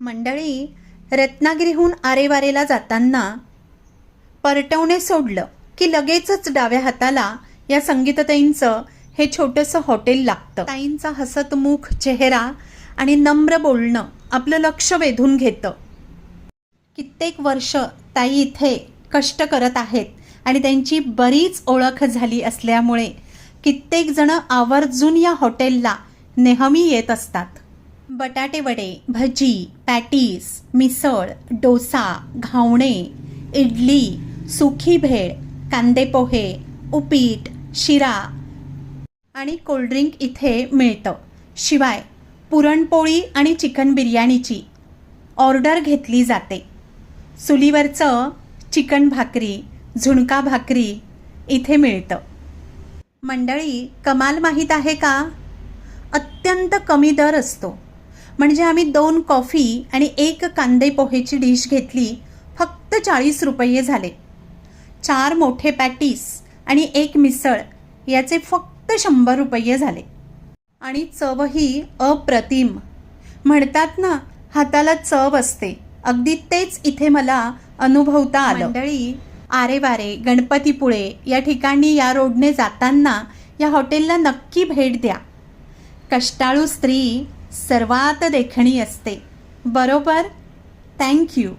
मंडळी रत्नागिरीहून आरेवारेला जाताना परटवणे सोडलं की लगेचच डाव्या हाताला या संगीतताईंचं हे छोटंसं हॉटेल लागतं. ताईंचा हसतमुख चेहरा आणि नम्र बोलणं आपलं लक्ष वेधून घेतं. कित्येक वर्ष ताई इथे कष्ट करत आहेत आणि त्यांची बरीच ओळख झाली असल्यामुळे कित्येक जण आवर्जून या हॉटेलला नेहमी येत असतात. बटाटे वडे भजी पॅटीस मिसळ डोसा घावणे इडली सुखी भेळ कांदे पोहे उपीट शिरा आणि कोल्ड्रिंक इथे मिळतं. शिवाय पुरणपोळी आणि चिकन बिर्याणीची ऑर्डर घेतली जाते. चुलीवरचं चिकन भाकरी झुणका भाकरी इथे मिळतं. मंडळी कमाल माहीत आहे का? अत्यंत कमी दर असतो. म्हणजे आम्ही दोन कॉफी आणि एक कांदे पोहेची डिश घेतली फक्त चाळीस रुपये झाले. चार मोठे पॅटीस आणि एक मिसळ याचे फक्त शंभर रुपये झाले. आणि चवही अप्रतिम. म्हणतात ना हाताला चव असते. अगदी तेच इथे मला अनुभवता आलं. मंडळी आरे वारे गणपतीपुळे या ठिकाणी या रोडने जाताना या हॉटेलला नक्की भेट द्या. कष्टाळू स्त्री सर्वात देखणी असते. बरोबर? थँक्यू